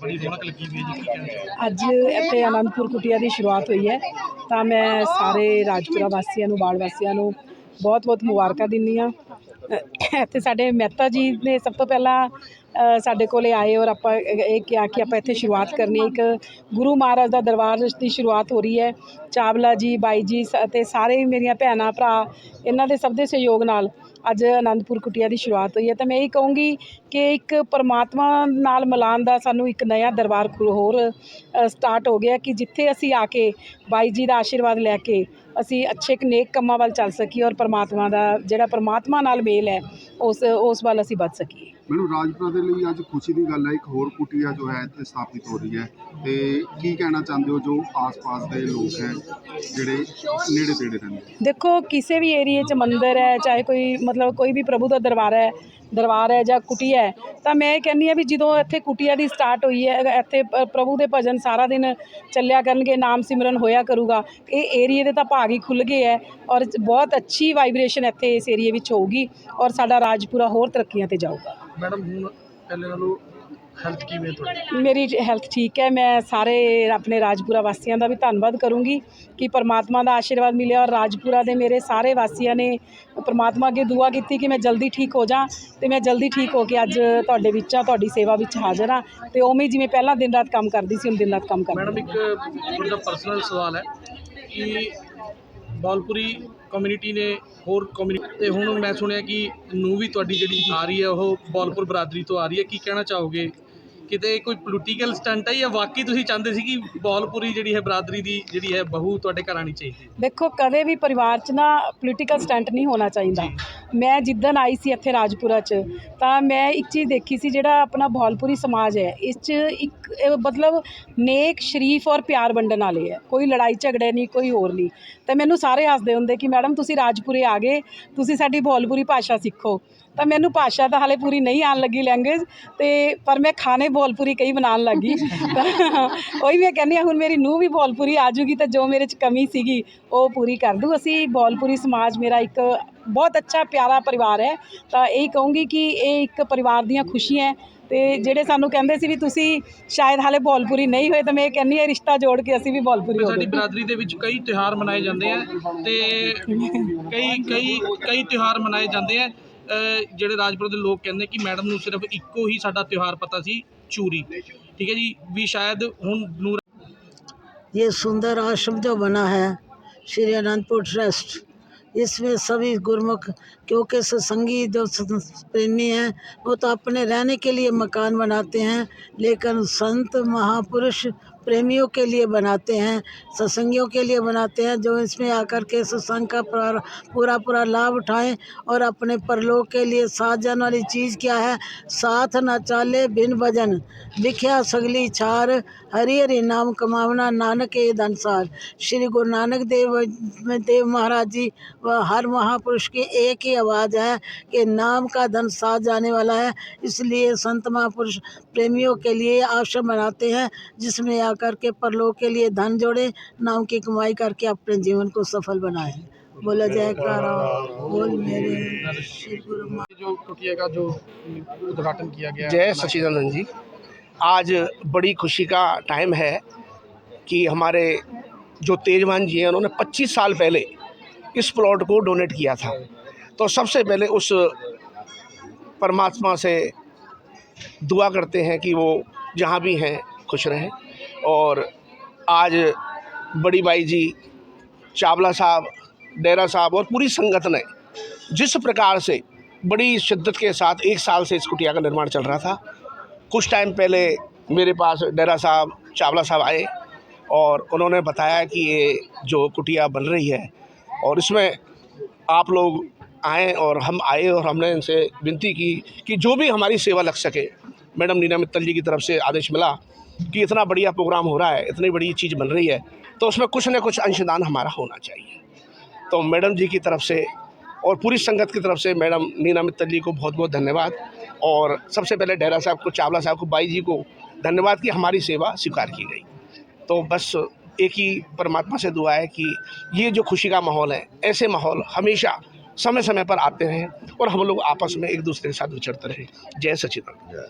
ਬੜੀ ਰੌਣਕ ਲੱਗੀ ਹੋਈ ਹੈ ਜੀ ਕੀ ਕਹਿਣਾ ਚਾਹੋਗੇ? ਅੱਜ ਇੱਥੇ ਆਨੰਦਪੁਰ ਕੁਟੀਆ ਦੀ ਸ਼ੁਰੂਆਤ ਹੋਈ ਹੈ ਤਾਂ ਮੈਂ ਸਾਰੇ ਰਾਜਪੁਰਾ ਵਾਸੀਆਂ ਨੂੰ ਬਾੜ ਵਾਸੀਆਂ ਨੂੰ ਬਹੁਤ ਬਹੁਤ ਮੁਬਾਰਕਾਂ ਦਿੰਦੀ ਹਾਂ ਇੱਥੇ ਸਾਡੇ ਮਹਿਤਾ ਜੀ ਨੇ ਸਭ ਤੋਂ ਪਹਿਲਾਂ ਸਾਡੇ ਕੋਲੇ ਆਏ ਔਰ ਆਪਾਂ ਇਹ ਕਿਹਾ ਕਿ ਆਪਾਂ ਇੱਥੇ ਸ਼ੁਰੂਆਤ ਕਰਨੀ ਹੈ। ਇੱਕ ਗੁਰੂ ਮਹਾਰਾਜ ਦਾ ਦਰਬਾਰ ਦੀ ਸ਼ੁਰੂਆਤ ਹੋ ਰਹੀ ਹੈ। ਚਾਵਲਾ ਜੀ, ਬਾਈ ਜੀ ਸ- ਅਤੇ ਸਾਰੇ ਮੇਰੀਆਂ ਭੈਣਾਂ, ਭਰਾ, ਇਹਨਾਂ ਦੇ ਸਭ ਦੇ ਸਹਿਯੋਗ ਨਾਲ ਅੱਜ ਆਨੰਦਪੁਰ ਕੁਟੀਆ ਦੀ ਸ਼ੁਰੂਆਤ ਹੋਈ ਹੈ। ਤਾਂ ਮੈਂ ਇਹ ਕਹੂੰਗੀ ਕਿ ਇੱਕ ਪਰਮਾਤਮਾ ਨਾਲ ਮਿਲਾਨ ਦਾ ਸਾਨੂੰ ਇੱਕ ਨਵਾਂ ਦਰਬਾਰ ਖੁ- ਹੋਰ ਸਟਾਰਟ ਹੋ ਗਿਆ ਕਿ ਜਿੱਥੇ ਅਸੀਂ ਆ ਕੇ ਬਾਈ ਜੀ ਦਾ ਆਸ਼ੀਰਵਾਦ ਲੈ ਕੇ ਅਸੀਂ ਅੱਛੇ ਨੇਕ ਕੰਮਾਂ ਵੱਲ ਚੱਲ ਸਕੀਏ ਔਰ ਪਰਮਾਤਮਾ ਦਾ ਜਿਹੜਾ ਪਰਮਾਤਮਾ ਨਾਲ ਮੇਲ ਹੈ, ਉਸ ਉਸ ਵੱਲ ਅਸੀਂ ਵੱਧ ਸਕੀਏ। ਮੈਨੂੰ ਰਾਜਪੁਰਾ ਦੇ ਲਈ ਅੱਜ ਖੁਸ਼ੀ ਦੀ ਗੱਲ ਹੈ ਇੱਕ ਹੋਰ ਕੁਟੀਆ ਜੋ ਹੈ ਇੱਥੇ ਸਥਾਪਿਤ ਹੋ ਰਹੀ ਹੈ। ਤੇ ਕੀ ਕਹਿਣਾ ਚਾਹੁੰਦੇ ਹੋ ਜੋ ਆਸ-ਪਾਸ ਦੇ ਲੋਕ ਹੈ, ਜਿਹੜੇ ਨੇੜੇ ਤੇੜੇ ਰਹਿੰਦੇ? ਦੇਖੋ, ਕਿਸੇ ਵੀ ਏਰੀਏ 'ਚ ਮੰਦਿਰ ਹੈ, ਚਾਹੇ ਕੋਈ ਮਤਲਬ ਕੋਈ ਵੀ ਪ੍ਰਭੂ ਦਾ ਦਰਬਾਰ ਹੈ ਦਰਬਾਰ ਹੈ ਜਾਂ ਕੁਟੀਆ ਹੈ, ਤਾਂ ਮੈਂ ਇਹ ਕਹਿੰਦੀ ਆ ਵੀ ਜਦੋਂ ਇੱਥੇ ਕੁਟੀਆ ਦੀ ਸਟਾਰਟ ਹੋਈ ਹੈ ਇੱਥੇ ਪ- ਪ੍ਰਭੂ ਦੇ ਭਜਨ ਸਾਰਾ ਦਿਨ ਚੱਲਿਆ ਕਰਨਗੇ, ਨਾਮ ਸਿਮਰਨ ਹੋਇਆ ਕਰੂਗਾ, ਇਹ ਏਰੀਏ ਦੇ ਤਾਂ ਭਾਗ ਹੀ ਖੁੱਲ ਗਏ ਹੈ ਔਰ ਬਹੁਤ ਅੱਛੀ ਵਾਈਬ੍ਰੇਸ਼ਨ ਇੱਥੇ ਇਸ ਏਰੀਏ ਵਿੱਚ ਹੋਊਗੀ ਔਰ ਸਾਡਾ ਰਾਜਪੁਰਾ ਹੋਰ ਤਰੱਕੀਆਂ ਤੇ ਜਾਊਗਾ। ਮੈਡਮ, ਹੁਣ ਪਹਿਲੇ ਨਾਲੋਂ ਹੈਲਥ ਕਿਵੇਂ ਤੁਹਾਡੀ? ਮੇਰੀ ਹੈਲਥ ਠੀਕ ਹੈ ਮੈਂ ਸਾਰੇ ਆਪਣੇ ਰਾਜਪੁਰਾ ਵਾਸੀਆਂ ਦਾ ਵੀ ਧੰਨਵਾਦ ਕਰੂੰਗੀ ਕਿ ਪਰਮਾਤਮਾ ਦਾ ਆਸ਼ੀਰਵਾਦ ਮਿਲਿਆ ਔਰ ਰਾਜਪੁਰਾ ਦੇ ਮੇਰੇ ਸਾਰੇ ਵਾਸੀਆਂ ਨੇ ਪਰਮਾਤਮਾ ਅੱਗੇ ਦੁਆ ਕੀਤੀ ਕਿ ਮੈਂ ਜਲਦੀ ਠੀਕ ਹੋ ਜਾ ਤੇ ਮੈਂ ਜਲਦੀ ਠੀਕ ਹੋ ਕੇ ਅੱਜ ਤੁਹਾਡੇ ਵਿੱਚ ਆ ਤੁਹਾਡੀ ਸੇਵਾ ਵਿੱਚ ਹਾਜ਼ਰ ਹਾਂ ਤੇ ਉਵੇਂ ਜਿਵੇਂ ਪਹਿਲਾਂ ਦਿਨ ਰਾਤ ਕੰਮ ਕਰਦੀ ਸੀ ਹੁਣ ਦਿਨ ਰਾਤ ਕੰਮ ਕਰਦੀ ਮੈਡਮ ਇੱਕ ਜਿਹਾ ਪਰਸਨਲ ਸਵਾਲ ਹੈ ਕਿ ਬੌਲਪੁਰੀ ਕਮਿਊਨਿਟੀ ਨੇ ਹੋਰ ਕਮਿਊਨਿਟੀ ਤੇ ਹੁਣ ਮੈਂ ਸੁਣਿਆ ਕਿ ਨੂੰ ਵੀ ਤੁਹਾਡੀ ਜਿਹੜੀ ਆ ਰਹੀ ਹੈ ਉਹ ਬੌਲਪੁਰ ਬਰਾਦਰੀ ਤੋਂ ਆ ਰਹੀ ਹੈ ਕੀ ਕਹਿਣਾ ਚਾਹੋਗੇ? ਕਿਤੇ ਕੋਈ ਪੋਲੀਟੀਕਲ ਸਟੰਟ ਹੈ ਜਾਂ ਵਾਕਈ ਤੁਸੀਂ ਚਾਹੁੰਦੇ ਸੀ ਕਿ ਬੌਲਪੁਰੀ ਜਿਹੜੀ ਹੈ ਬਰਾਦਰੀ ਦੀ ਜਿਹੜੀ ਹੈ ਬਹੂ ਤੁਹਾਡੇ ਘਰ ਆਣੀ ਚਾਹੀਦੀ ਦੇਖੋ ਕਦੇ ਵੀ ਪਰਿਵਾਰ 'ਚ ਨਾ ਪੋਲੀਟੀਕਲ ਸਟੰਟ ਨਹੀਂ ਹੋਣਾ ਚਾਹੀਦਾ। ਮੈਂ ਜਿੱਦਣ ਆਈ ਸੀ ਇੱਥੇ ਰਾਜਪੁਰਾ 'ਚ ਤਾਂ ਮੈਂ ਇੱਕ ਚੀਜ਼ ਦੇਖੀ ਸੀ ਜਿਹੜਾ ਆਪਣਾ ਭੌਲਪੁਰੀ ਸਮਾਜ ਹੈ ਇਸ 'ਚ ਇੱਕ ਮਤਲਬ ਨੇਕ ਸ਼ਰੀਫ ਔਰ ਪਿਆਰ ਵੰਡਣ ਵਾਲੇ ਹੈ। ਕੋਈ ਲੜਾਈ ਝਗੜੇ ਨਹੀਂ ਕੋਈ ਹੋਰ ਨਹੀਂ। ਤੇ ਮੈਨੂੰ ਸਾਰੇ ਹੱਸਦੇ ਹੁੰਦੇ ਕਿ ਮੈਡਮ ਤੁਸੀਂ ਰਾਜਪੁਰੇ ਆ ਗਏ ਤੁਸੀਂ ਸਾਡੀ ਭੌਲਪੁਰੀ ਭਾਸ਼ਾ ਸਿੱਖੋ। ਤਾਂ ਮੈਨੂੰ ਭਾਸ਼ਾ ਤਾਂ ਹਾਲੇ ਪੂਰੀ ਨਹੀਂ ਆਉਣ ਲੱਗੀ ਲੈਂਗੁਏਜ ਤੇ ਪਰ ਮੈਂ ਖਾਣੇ ਭੌਲਪੁਰੀ ਕਈ ਬਣਾਉਣ ਲੱਗੀ। ਉਹੀ ਮੈਂ ਕਹਿੰਦੀ ਹਾਂ ਹੁਣ ਮੇਰੀ ਨੂੰਹ ਵੀ ਭੌਲਪੁਰੀ ਆ ਜੂਗੀ ਤਾਂ ਜੋ ਮੇਰੇ 'ਚ ਕਮੀ ਸੀਗੀ ਉਹ ਪੂਰੀ ਕਰ ਦੂ ਅਸੀਂ ਭੌਲਪੁਰੀ ਸਮਾਜ ਮੇਰਾ ਇੱਕ ਬਹੁਤ ਅੱਛਾ ਪਿਆਰਾ ਪਰਿਵਾਰ ਹੈ। ਤਾਂ ਇਹ ਕਹੂੰਗੀ ਕਿ ਇਹ ਇੱਕ ਪਰਿਵਾਰ ਦੀਆਂ ਖੁਸ਼ੀਆਂ ਤੇ ਜਿਹੜੇ ਸਾਨੂੰ ਕਹਿੰਦੇ ਸੀ ਵੀ ਤੁਸੀਂ ਸ਼ਾਇਦ ਹਾਲੇ ਭੌਲਪੁਰੀ ਨਹੀਂ ਹੋਏ ਤਾਂ ਮੈਂ ਇਹ ਕਹਿੰਦੀ ਹਾਂ ਰਿਸ਼ਤਾ ਜੋੜ ਕੇ ਅਸੀਂ ਵੀ ਭੌਲਪੁਰੀ ਹੋ ਸਾਡੀ ਬਰਾਦਰੀ ਦੇ ਵਿੱਚ ਕਈ ਤਿਉਹਾਰ ਮਨਾਏ ਜਾਂਦੇ ਆ ਤੇ ਕਈ ਕਈ ਕਈ ਤਿਉਹਾਰ ਮਨਾਏ ਜਾਂਦੇ ਆ। ਜਿਹੜੇ ਰਾਜਪੁਰ ਦੇ ਲੋਕ ਕਹਿੰਦੇ ਕਿ ਮੈਡਮ ਨੂੰ ਸਿਰਫ ਇੱਕੋ ਹੀ ਸਾਡਾ ਤਿਉਹਾਰ ਪਤਾ ਸੀ ਚੂਰੀ ਠੀਕ ਹੈ ਜੀ ਵੀ ਸ਼ਾਇਦ ਹੁਣ ਨੂੰ ये सुंदर आश्रम जो बना है श्री अनंतपुर ट्रस्ट इसमें सभी गुरमुख क्योंकि सत्संगी जो स- प्रेमी हैं वो तो अपने रहने के लिए मकान बनाते हैं लेकिन संत महापुरुष प्रेमियों के लिए बनाते हैं, सत्संगियों के लिए बनाते हैं, जो इसमें आकर के सत्संग का पूरा पूरा लाभ उठाएँ और अपने परलोक के लिए साथ जाने वाली चीज़ क्या है? साथ न चाले बिन भजन। लिखिया सगली छार हरि हरि नाम कमावना नानक ए धनसार श्री गुरु नानक देव देव महाराज जी व हर महापुरुष की एक ही आवाज़ है कि नाम का धन साथ जाने वाला है। इसलिए संत महापुरुष प्रेमियों के लिए आश्रम बनाते हैं, जिसमें आकर के परलोक के लिए धन जोड़े नाम की कमाई करके अपने जीवन को सफल बनाए। बोला जयकारा बोल मेरे जो कुटिया का जो उद्घाटन किया गया जय सचिदानंद जी। आज बड़ी खुशी का टाइम है कि हमारे जो तेजवान जी हैं उन्होंने 25 साल पहले इस प्लॉट को डोनेट किया था। तो सबसे पहले उस परमात्मा से दुआ करते हैं कि वो जहाँ भी हैं खुश रहें। और आज बड़ी बाई जी, चावला साहब, डेरा साहब और पूरी संगत ने जिस प्रकार से बड़ी शिद्दत के साथ एक साल से इस कुटिया का निर्माण चल रहा था, कुछ टाइम पहले मेरे पास डेरा साहब, चावला साहब आए और उन्होंने बताया कि ये जो कुटिया बन रही है और इसमें आप लोग आए और हम आए और हमने इनसे विनती की कि जो भी हमारी सेवा लग सके, मैडम नीना मित्तल जी की तरफ़ से आदेश मिला कि इतना बढ़िया प्रोग्राम हो रहा है, इतनी बड़ी चीज़ बन रही है तो उसमें कुछ न कुछ अंशदान हमारा होना चाहिए। तो मैडम जी की तरफ़ से और पूरी संगत की तरफ़ से मैडम नीना मित्तल जी को बहुत बहुत धन्यवाद। और सबसे पहले डेरा साहब को, चावला साहब को, बाई जी को धन्यवाद कि हमारी सेवा स्वीकार की गई। तो बस एक ही परमात्मा से दुआ है कि ये जो खुशी का माहौल है, ऐसे माहौल हमेशा समय समय पर आते रहें और हम लोग आपस में एक दूसरे के साथ विचरते रहें। जय सचिदानंद।